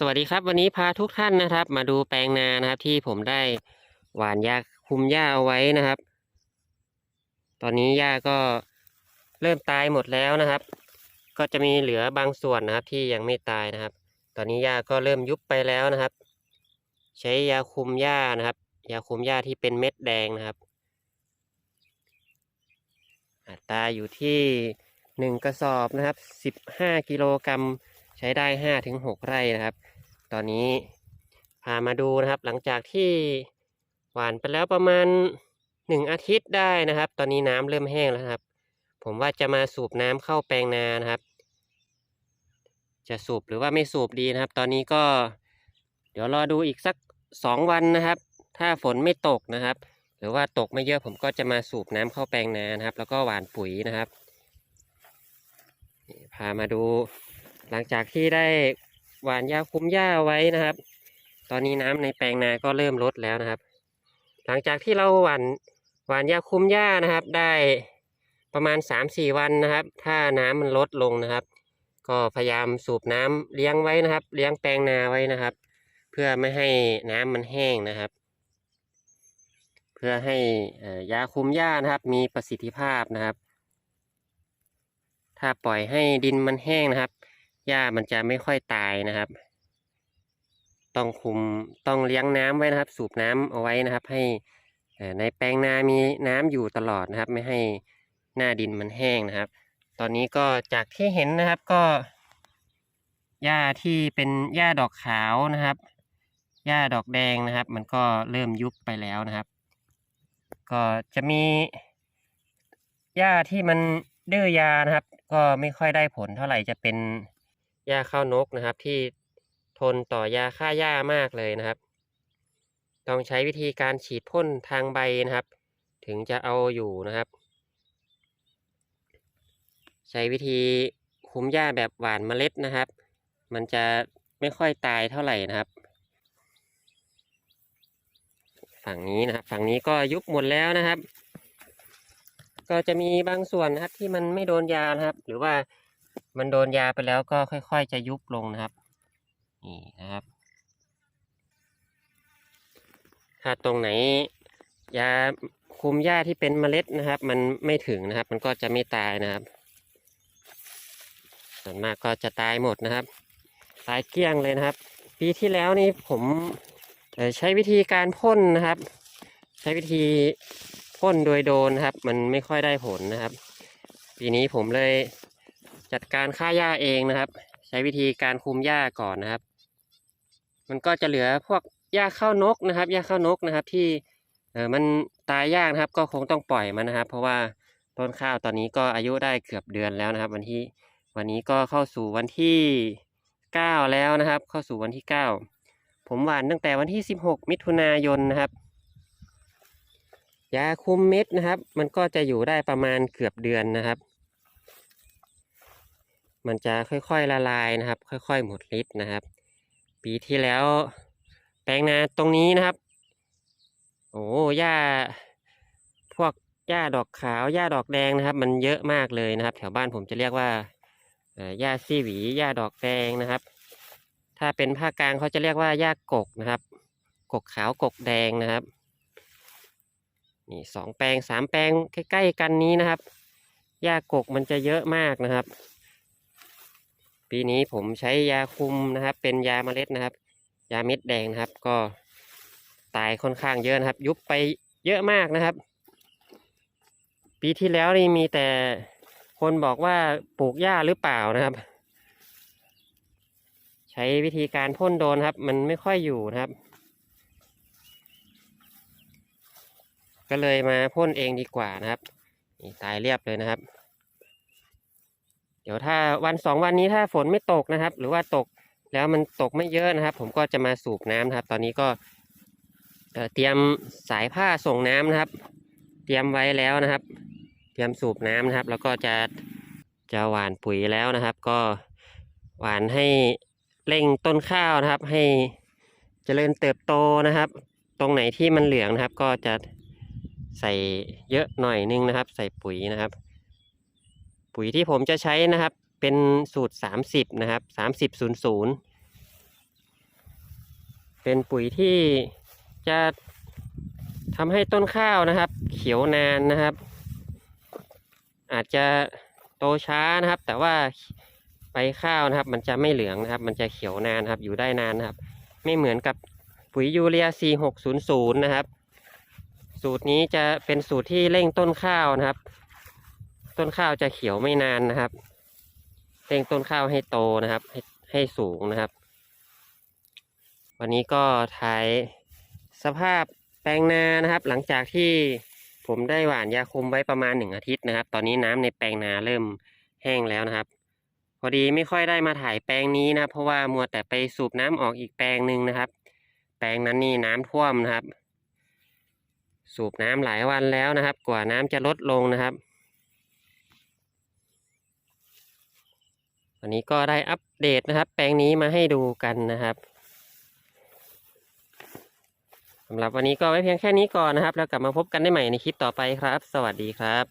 สวัสดีครับวันนี้พาทุกท่านนะครับ มาดูแปลงนานะครับ ที่ผมได้หว่านยาคุมหญ้าเอาไว้นะครับ ตอนนี้หญ้าก็เริ่มตายหมดแล้วนะครับ ก็จะมีเหลือบางส่วนนะครับที่ยังไม่ตายนะครับ ตอนนี้หญ้าก็เริ่มยุบไปแล้วนะครับ ใช้ยาคุมหญ้านะครับ ยาคุมหญ้าที่เป็นเม็ดแดงนะครับ อัตราอยู่ที่หนึ่งกระสอบนะครับสิบห้ากิโลกรัม ใช้ได้ห้าถึงหกไร่นะครับ ตอนนี้พามาดูนะครับ หลังจากที่หว่านไปแล้วประมาณหนึ่งอาทิตย์ได้นะครับ ตอนนี้น้ำเริ่มแห้งแล้วครับ ผมว่าจะมาสูบน้ำเข้าแปลงนานะครับ จะสูบหรือว่าไม่สูบดีนะครับ ตอนนี้ก็ เดี๋ยวรอดูอีกสักสองวันนะครับ ถ้าฝนไม่ตกนะครับ หรือว่าตกไม่เยอะผมก็จะมาสูบน้ำเข้าแปลงนานะครับ แล้วก็หว่านปุ๋ยนะครับพามาดู หลังจากที่ได้หว่านหญ้าคุ้มหญ้าไว้นะครับ ตอนนี้น้ำในแปลงนาก็เริ่มลดแล้วนะครับ หลังจากที่เราหว่านหว่านหญ้าคุ้มหญ้านะครับ ได้ประมาณสามสี่วันนะครับ ถ้าน้ำมันลดลงนะครับ ก็พยายามสูบน้ำเลี้ยงไว้นะครับ เลี้ยงแปลงนาไว้นะครับ เพื่อไม่ให้น้ำมันแห้งนะครับ เพื่อให้ยาคุมหญ้านะครับ มีประสิทธิภาพนะครับ ถ้าปล่อยให้ดินมันแห้งนะครับ หญ้ามันจะไม่ค่อยตายนะครับ ต้องคุมต้องเลี้ยงน้ำไว้นะครับ สูบน้ำเอาไว้นะครับ ให้ในแปลงนามีน้ำอยู่ตลอดนะครับ ไม่ให้หน้าดินมันแห้งนะครับ ตอนนี้ก็จากที่เห็นนะครับก็หญ้าที่เป็นหญ้าดอกขาวนะครับหญ้าดอกแดงนะครับ มันก็เริ่มยุบไปแล้วนะครับ ก็จะมีหญ้าที่มันดื้อยานะครับ ก็ไม่ค่อยได้ผลเท่าไหร่จะเป็น หญ้าข้าวนกนะครับ ที่ทนต่อยาฆ่าหญ้ามากเลยนะครับ ต้องใช้วิธีการฉีดพ่นทางใบนะครับ ถึงจะเอาอยู่นะครับ ใช้วิธีคุมหญ้าแบบหว่านเมล็ดนะครับ มันจะไม่ค่อยตายเท่าไหร่นะครับ ฝั่งนี้นะครับ ฝั่งนี้ก็ยุบหมดแล้วนะครับ ก็จะมีบางส่วนนะครับที่มันไม่โดนยานะครับ หรือว่า มันโดนยาไปแล้วก็ค่อย ๆ จะยุบลงนะครับ นี่นะครับ ถ้าตรงไหน ยาคุมหญ้าที่เป็นเมล็ดนะครับ มันไม่ถึงนะครับ มันก็จะไม่ตายนะครับ ส่วนมากก็จะตายหมดนะครับ ตายเกลี้ยงเลยนะครับ ปีที่แล้วนี่ผมใช้วิธีการพ่นนะครับ ใช้วิธีพ่นโดยโดนนะครับ มันไม่ค่อยได้ผลนะครับ ปีนี้ผมเลย จัดการฆ่าหญ้าเองนะครับ ใช้วิธีการคุมหญ้าก่อนนะครับ มันก็จะเหลือพวกหญ้าข้าวนกนะครับหญ้าข้าวนกนะครับที่เออมันตายยากนะครับ ก็คงต้องปล่อยมันนะครับ เพราะว่าต้นข้าวตอนนี้ก็อายุได้เกือบเดือนแล้วนะครับ วันที่วันนี้ก็เข้าสู่วันที่เก้าแล้วนะครับ เข้าสู่วันที่เก้าผมหว่านตั้งแต่วันที่สิบหกมิถุนายนนะครับยาคุมเม็ดนะครับ มันก็จะอยู่ได้ประมาณเกือบเดือนนะครับ มันจะค่อยๆละลายนะครับ ค่อยๆหมดฤทธิ์นะครับ ปีที่แล้ว แปลงนาตรงนี้นะครับ โอ้หญ้าพวกหญ้าดอกขาวหญ้าดอกแดงนะครับ มันเยอะมากเลยนะครับ แถวบ้านผมจะเรียกว่าเอ่อหญ้าซี่หวีหญ้าดอกแดงนะครับ ถ้าเป็นภาคกลางเขาจะเรียกว่าหญ้ากกนะครับ กกขาวกกแดงนะครับนี่สองแปลงสามแปลงใกล้ๆกันนี้นะครับหญ้ากกมันจะเยอะมากนะครับ ปีนี้ผมใช้ยาคุมนะครับ เป็นยาเมล็ดนะครับ ยาเม็ดแดงนะครับ ก็ตายค่อนข้างเยอะนะครับ ยุบไปเยอะมากนะครับ ปีที่แล้วนี่มีแต่คนบอกว่าปลูกหญ้าหรือเปล่านะครับ ใช้วิธีการพ่นโดนครับ มันไม่ค่อยอยู่นะครับ ก็เลยมาพ่นเองดีกว่านะครับ นี่ตายเรียบเลยนะครับ ดี๋ยวถ้าวันสองวันนี้ถ้าฝนไม่ตกนะครับ หรือว่าตกแล้วมันตกไม่เยอะนะครับ ผมก็จะมาสูบน้ำนะครับ ตอนนี้ก็เตรียมสายผ้าส่งน้ำนะครับ เตรียมไว้แล้วนะครับ เตรียมสูบน้ำนะครับ แล้วก็จะจะหว่านปุ๋ยแล้วนะครับ ก็หว่านให้เร่งต้นข้าวนะครับ ให้เจริญเติบโตนะครับ ตรงไหนที่มันเหลืองนะครับ ก็จะใส่เยอะหน่อยนึงนะครับ ใส่ปุ๋ยนะครับ ปุ๋ยที่ผมจะใช้นะครับ เป็นสูตร 30 นะครับ 3000 เป็นปุ๋ยที่จะทำให้ต้นข้าวนะครับ เขียวนานนะครับ อาจจะโตช้านะครับ แต่ว่าใบข้าวนะครับ มันจะไม่เหลืองนะครับ มันจะเขียวนานครับ อยู่ได้นานนะครับ ไม่เหมือนกับปุ๋ยยูเรีย 4600 นะครับ สูตรนี้จะเป็นสูตรที่เร่งต้นข้าวนะครับ ต้นข้าวจะเขียวไม่นานนะครับเร่งต้นข้าวให้โตนะครับ ให้ให้สูงนะครับ วันนี้ก็ถ่ายสภาพแปลงนานะครับ หลังจากที่ผมได้หว่านยาคุมไว้ประมาณหนึ่งอาทิตย์นะครับ ตอนนี้น้ำในแปลงนาเริ่มแห้งแล้วนะครับ พอดีไม่ค่อยได้มาถ่ายแปลงนี้นะเพราะว่ามัวแต่ไปสูบน้ำออกอีกแปลงหนึ่งนะครับ แปลงนั้นนี่น้ำท่วมนะครับ สูบน้ำหลายวันแล้วนะครับ กว่าน้ำจะลดลงนะครับ วันนี้ก็ได้อัปเดตนะครับ แปลงนี้มาให้ดูกันนะครับสำหรับวันนี้ก็ไว้เพียงแค่นี้ก่อนนะครับ แล้วกลับมาพบกันได้ใหม่ในคลิปต่อไปครับ สวัสดีครับ